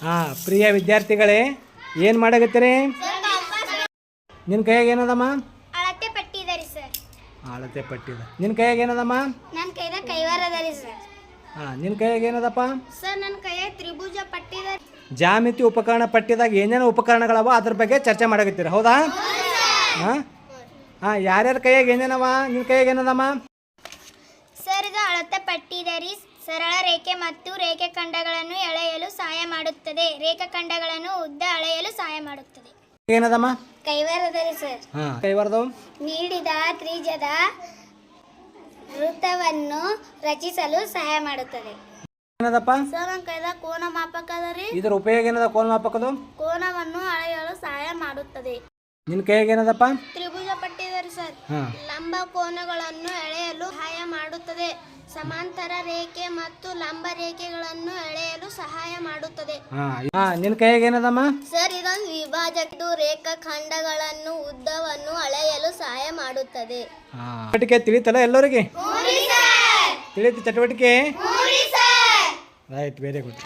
ಹಾಂ ಪ್ರಿಯ ವಿದ್ಯಾರ್ಥಿಗಳೇ ಏನು ಮಾಡಾಗತ್ತೀರಿ ನಿನ್ನ ಕೈಯಾಗ ಏನದಮ್ಮ? ಅಳತೆ ಪಟ್ಟಿ ಸರ್. ಅಳತೆ ಪಟ್ಟಿದ ನಿನ್ನ ಕೈಯಾಗ ಏನದಮ್ಮ? ನನ್ನ ಕೈದಾಗ ಕೈವಾರ ಅದರಿ ಸರ್. ಹಾಂ ನಿನ್ನ ಕೈಯಾಗ ಏನದಪ್ಪ? ಸರ್ ನನ್ನ ಕೈಯಾಗ ತ್ರಿಭುಜ ಪಟ್ಟಿ ಇದರಿ ಜಾಮಿತಿ ಉಪಕರಣ ಪಟ್ಟಿದಾಗ ಏನೇನು ಉಪಕರಣಗಳವ ಅದ್ರ ಬಗ್ಗೆ ಚರ್ಚೆ ಮಾಡಾಗತ್ತೀರ ಹೌದಾ? ಹಾಂ? ಹಾಂ ಯಾರ್ಯಾರ ಕೈಯಾಗ ಏನೇನವ ನಿನ್ನ ಕೈಯಾಗ ಏನದಮ್ಮ? ಸರ್ ಇದು ಅಳತೆ ಪಟ್ಟಿ ಸರಳ ರೇಖೆ ಮತ್ತು ರೇಖಾಖಂಡಗಳನ್ನು ಎಳೆಯಲು ಸಹಾಯ ಮಾಡುತ್ತದೆ. ರೇಖಾಖಂಡಗಳನ್ನು ಉದ್ದ ಅಳೆಯಲು ಸಹಾಯ ಮಾಡುತ್ತದೆ. ಏನದಮ್ಮ? ಕೈವಾರದಲ್ಲಿ ಸರ್. ಹಾಂ. ಕೈವಾರದವು? ನೀಡಿದ ತ್ರಿಜದ ವೃತ್ತವನ್ನು ರಚಿಸಲು ಸಹಾಯ ಮಾಡುತ್ತದೆ. ಏನದಪ್ಪ? ಸರ್ ನನ್ನ ಕೋನ ಇದ್ರ ಉಪಯೋಗ ಏನದ ಕೋನ ಮಾಪಕದು ಕೋನವನ್ನು ಅಳೆಯಲು ಸಹಾಯ ಮಾಡುತ್ತದೆ. ನಿನ್ನ ಕೈಯಾಗ ಏನದಪ್ಪ? ತ್ರಿಭುಜ ಪಟ್ಟಿ ಸರ್. ಹಾಂ. ಲಂಬ ಕೋನಗಳನ್ನು ಎಳೆಯಲು ಸಹಾಯ ಮಾಡುತ್ತದೆ. ಸಮಾಂತರ ರೇಖೆ ಮತ್ತು ಲಂಬ ರೇಖೆಗಳನ್ನು ಎಳೆಯಲು ಸಹಾಯ ಮಾಡುತ್ತದೆ. ಹಾ ನಿನ್ ಕೈಯಾಗ ಏನದಮ್ಮ? ಸರ್ ಇದೊಂದು ವಿಭಾಜಕ ರೇಖಾಖಂಡಗಳನ್ನು ಉದ್ದವನ್ನು ಅಳೆಯಲು ಸಹಾಯ ಮಾಡುತ್ತದೆ. ಚಟುವಟಿಕೆ ತಿಳಿತಲ್ಲ ಎಲ್ಲರಿಗೆ? ತಿಳಿತು ಚಟುವಟಿಕೆ? Right very good